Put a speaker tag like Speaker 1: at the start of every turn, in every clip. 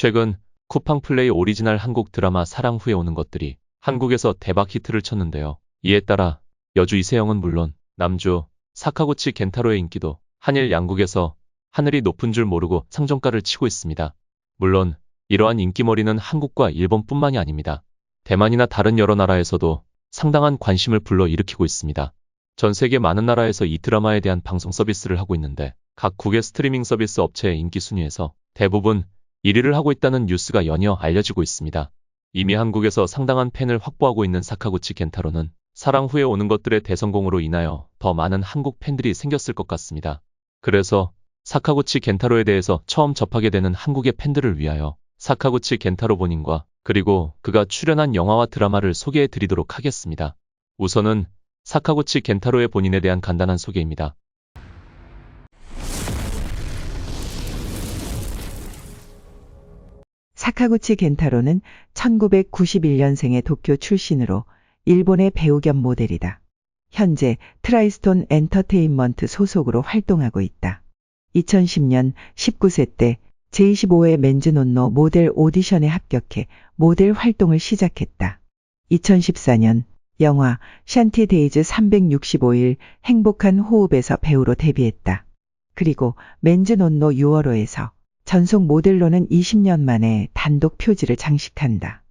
Speaker 1: 최근 쿠팡 플레이 오리지널 한국 드라마 사랑 후에 오는 것들이 한국에서 대박 히트를 쳤는데요. 이에 따라 여주 이세영은 물론 남주 사카구치 겐타로의 인기도 한일 양국에서 하늘이 높은 줄 모르고 상종가를 치고 있습니다. 물론 이러한 인기머리는 한국과 일본뿐만이 아닙니다. 대만이나 다른 여러 나라에서도 상당한 관심을 불러일으키고 있습니다. 전 세계 많은 나라에서 이 드라마에 대한 방송 서비스를 하고 있는데 각 국의 스트리밍 서비스 업체의 인기 순위에서 대부분 1위를 하고 있다는 뉴스가 연이어 알려지고 있습니다. 이미 한국에서 상당한 팬을 확보하고 있는 사카구치 겐타로는 사랑 후에 오는 것들의 대성공으로 인하여 더 많은 한국 팬들이 생겼을 것 같습니다. 그래서 사카구치 겐타로에 대해서 처음 접하게 되는 한국의 팬들을 위하여 사카구치 겐타로 본인과 그리고 그가 출연한 영화와 드라마를 소개해 드리도록 하겠습니다. 우선은 사카구치 겐타로의 본인에 대한 간단한 소개입니다.
Speaker 2: 사카구치 겐타로는 1991년생의 도쿄 출신으로 일본의 배우 겸 모델이다. 현재 트라이스톤 엔터테인먼트 소속으로 활동하고 있다. 2010년 19세 때 제25회 맨즈논노 모델 오디션에 합격해 모델 활동을 시작했다. 2014년 영화 샨티 데이즈 365일 행복한 호흡에서 배우로 데뷔했다. 그리고 맨즈논노 6월호에서 전속 모델로는 20년 만에 단독 표지를 장식한다.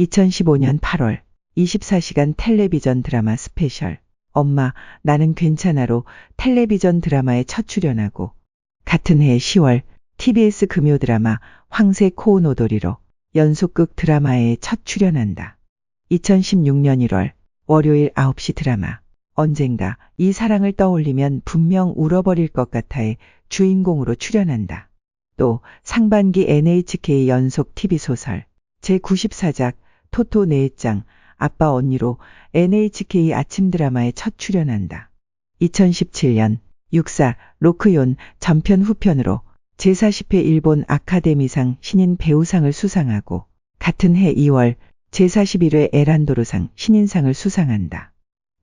Speaker 2: 2015년 8월 24시간 텔레비전 드라마 스페셜 엄마 나는 괜찮아로 텔레비전 드라마에 첫 출연하고 같은 해 10월 TBS 금요 드라마 황새 코오노도리로 연속극 드라마에 첫 출연한다. 2016년 1월 월요일 9시 드라마 언젠가 이 사랑을 떠올리면 분명 울어버릴 것 같아의 주인공으로 출연한다. 또 상반기 NHK 연속 TV소설 제94작 토토 네장 아빠 언니로 NHK 아침 드라마에 첫 출연한다. 2017년 육사 로크yon 전편 후편으로 제40회 일본 아카데미상 신인 배우상을 수상하고 같은 해 2월 제41회 에란도르상 신인상을 수상한다.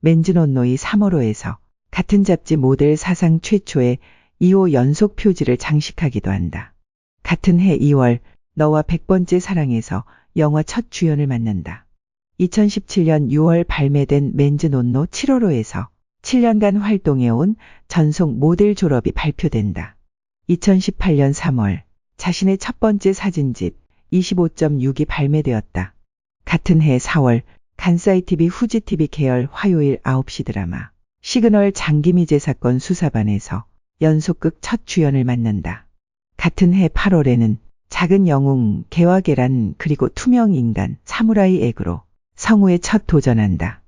Speaker 2: 맨즈논노이 3월호에서 같은 잡지 모델 사상 최초의 2호 연속 표지를 장식하기도 한다. 같은 해 2월 너와 100번째 사랑에서 영화 첫 주연을 맡는다. 2017년 6월 발매된 맨즈 논노 7월호에서 7년간 활동해온 전속 모델 졸업이 발표된다. 2018년 3월 자신의 첫 번째 사진집 25.6이 발매되었다. 같은 해 4월 간사이TV 후지TV 계열 화요일 9시 드라마 시그널 장기미제 사건 수사반에서 연속극 첫 주연을 맡는다. 같은 해 8월에는 작은 영웅, 개와 계란 그리고 투명 인간, 사무라이 액으로 성우에 첫 도전한다.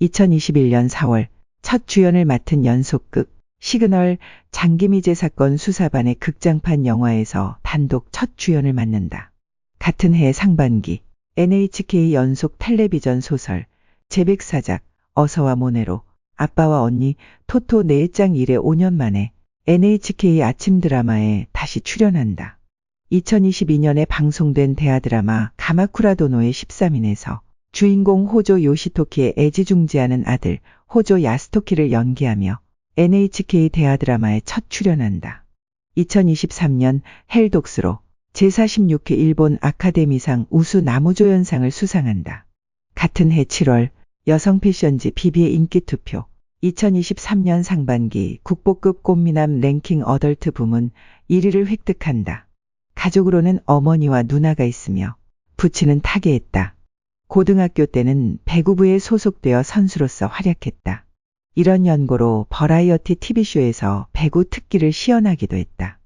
Speaker 2: 2021년 4월 첫 주연을 맡은 연속극 시그널 장기미제 사건 수사반의 극장판 영화에서 단독 첫 주연을 맡는다. 같은 해 상반기 NHK 연속 텔레비전 소설 제백사작 어서와 모네로 아빠와 언니 토토 네장 일에 5년 만에 NHK 아침 드라마에 다시 출연한다. 2022년에 방송된 대하 드라마 가마쿠라도노의 13인에서 주인공 호조 요시토키의 애지중지하는 아들 호조 야스토키를 연기하며 NHK 대하 드라마에 첫 출연한다. 2023년 헬독스로 제46회 일본 아카데미상 우수 나무조연상을 수상한다. 같은 해 7월 여성 패션지 비비의 인기 투표 2023년 상반기 국보급 꽃미남 랭킹 어덜트 부문 1위를 획득한다. 가족으로는 어머니와 누나가 있으며 부친은 타계했다. 고등학교 때는 배구부에 소속되어 선수로서 활약했다. 이런 연고로 버라이어티 TV쇼에서 배구 특기를 시연하기도 했다.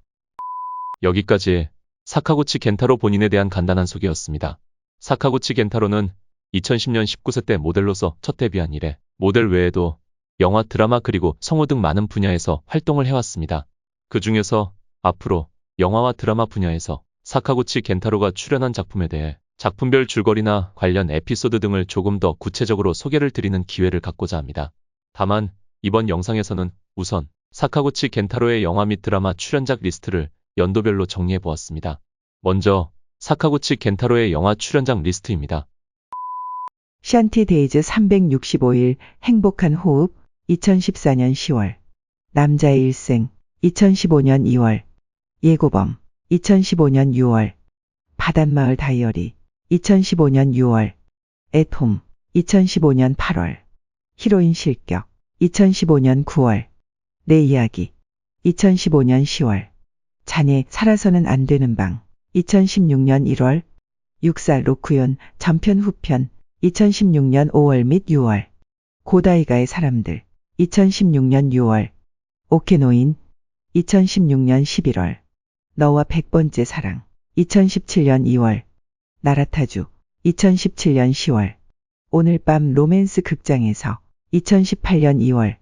Speaker 1: 여기까지 사카구치 겐타로 본인에 대한 간단한 소개였습니다. 사카구치 겐타로는 2010년 19세 때 모델로서 첫 데뷔한 이래 모델 외에도 영화, 드라마 그리고 성우 등 많은 분야에서 활동을 해왔습니다. 그 중에서 앞으로 영화와 드라마 분야에서 사카구치 겐타로가 출연한 작품에 대해 작품별 줄거리나 관련 에피소드 등을 조금 더 구체적으로 소개를 드리는 기회를 갖고자 합니다. 다만 이번 영상에서는 우선 사카구치 겐타로의 영화 및 드라마 출연작 리스트를 연도별로 정리해 보았습니다. 먼저 사카구치 겐타로의 영화 출연작 리스트입니다.
Speaker 2: 샨티 데이즈 365일 행복한 호흡 2014년 10월. 남자의 일생. 2015년 2월. 예고범. 2015년 6월. 바닷마을 다이어리. 2015년 6월. 애톰 2015년 8월. 히로인 실격. 2015년 9월. 내 이야기. 2015년 10월. 자네 살아서는 안 되는 방. 2016년 1월. 육살 로쿠연 전편 후편. 2016년 5월 및 6월. 고다이가의 사람들 2016년 6월. 오케노인. 2016년 11월. 너와 100번째 사랑. 2017년 2월. 나라타주. 2017년 10월. 오늘 밤 로맨스 극장에서. 2018년 2월.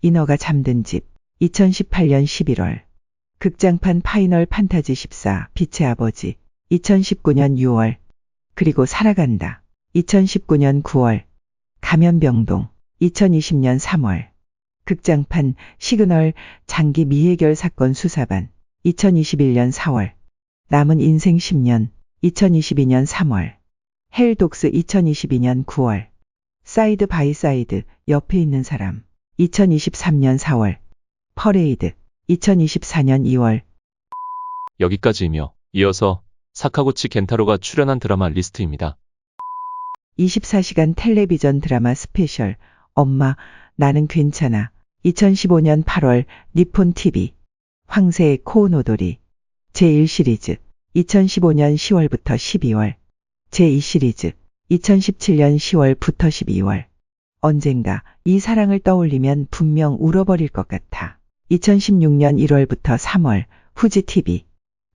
Speaker 2: 인어가 잠든 집. 2018년 11월. 극장판 파이널 판타지 14 빛의 아버지. 2019년 6월. 그리고 살아간다. 2019년 9월. 감염병동. 2020년 3월 극장판 시그널 장기 미해결 사건 수사반 2021년 4월. 남은 인생 10년 2022년 3월. 헬독스 2022년 9월. 사이드 바이 사이드 옆에 있는 사람 2023년 4월. 퍼레이드 2024년 2월.
Speaker 1: 여기까지이며 이어서 사카구치 겐타로가 출연한 드라마 리스트입니다.
Speaker 2: 24시간 텔레비전 드라마 스페셜 엄마 나는 괜찮아 2015년 8월 니폰 TV 황새의 코우노돌이 제1시리즈 2015년 10월부터 12월 제2시리즈 2017년 10월부터 12월. 언젠가 이 사랑을 떠올리면 분명 울어버릴 것 같아. 2016년 1월부터 3월 후지 TV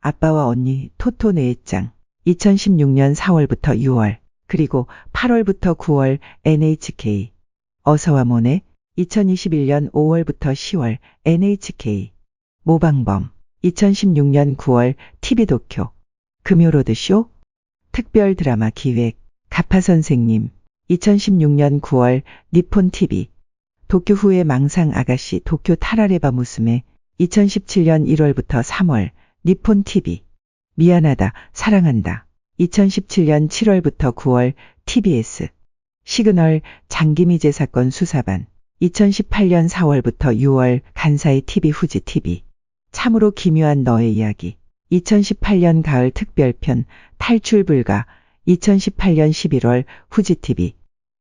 Speaker 2: 아빠와 언니 토토 내장. 2016년 4월부터 6월 그리고 8월부터 9월 NHK 어서와 모네 2021년 5월부터 10월 NHK 모방범 2016년 9월 TV 도쿄 금요로드쇼 특별 드라마 기획 가파 선생님 2016년 9월 니폰 TV 도쿄 후의 망상 아가씨 도쿄 타라레바 무스메 2017년 1월부터 3월 니폰 TV 미안하다 사랑한다. 2017년 7월부터 9월 TBS 시그널 장기미제 사건 수사반 2018년 4월부터 6월 간사이 TV 후지 TV 참으로 기묘한 너의 이야기. 2018년 가을 특별편 탈출 불가. 2018년 11월 후지 TV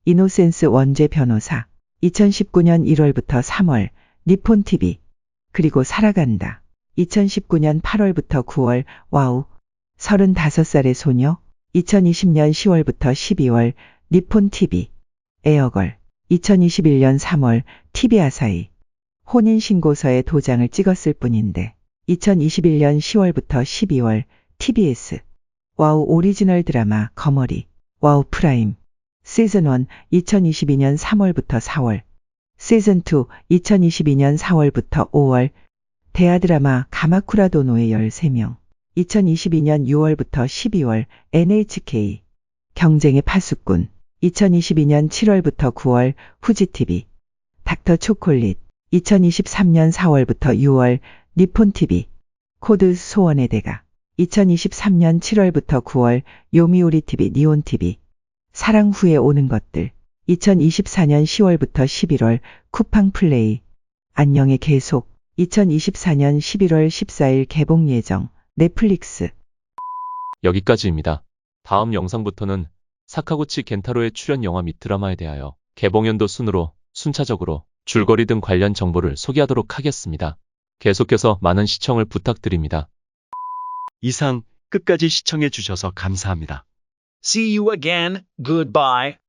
Speaker 2: 이노센스 원죄 변호사. 2019년 1월부터 3월 니폰 TV 그리고 살아간다. 2019년 8월부터 9월 와우. 35살의 소녀. 2020년 10월부터 12월 니폰 TV 에어걸 2021년 3월 TV 아사히 혼인신고서에 도장을 찍었을 뿐인데 2021년 10월부터 12월 TBS 와우 오리지널 드라마 거머리 와우 프라임 시즌 1 2022년 3월부터 4월 시즌 2 2022년 4월부터 5월 대하 드라마 가마쿠라 도노의 13명 2022년 6월부터 12월 NHK 경쟁의 파수꾼 2022년 7월부터 9월 후지TV 닥터 초콜릿. 2023년 4월부터 6월 니폰TV 코드 소원의 대가. 2023년 7월부터 9월 요미우리TV 니온TV 사랑 후에 오는 것들. 2024년 10월부터 11월 쿠팡 플레이. 안녕의 계속. 2024년 11월 14일 개봉 예정. 넷플릭스.
Speaker 1: 여기까지입니다. 다음 영상부터는 사카구치 겐타로의 출연 영화 및 드라마에 대하여 개봉연도 순으로 순차적으로 줄거리 등 관련 정보를 소개하도록 하겠습니다. 계속해서 많은 시청을 부탁드립니다.
Speaker 3: 이상 끝까지 시청해 주셔서 감사합니다.
Speaker 4: See you again. Goodbye.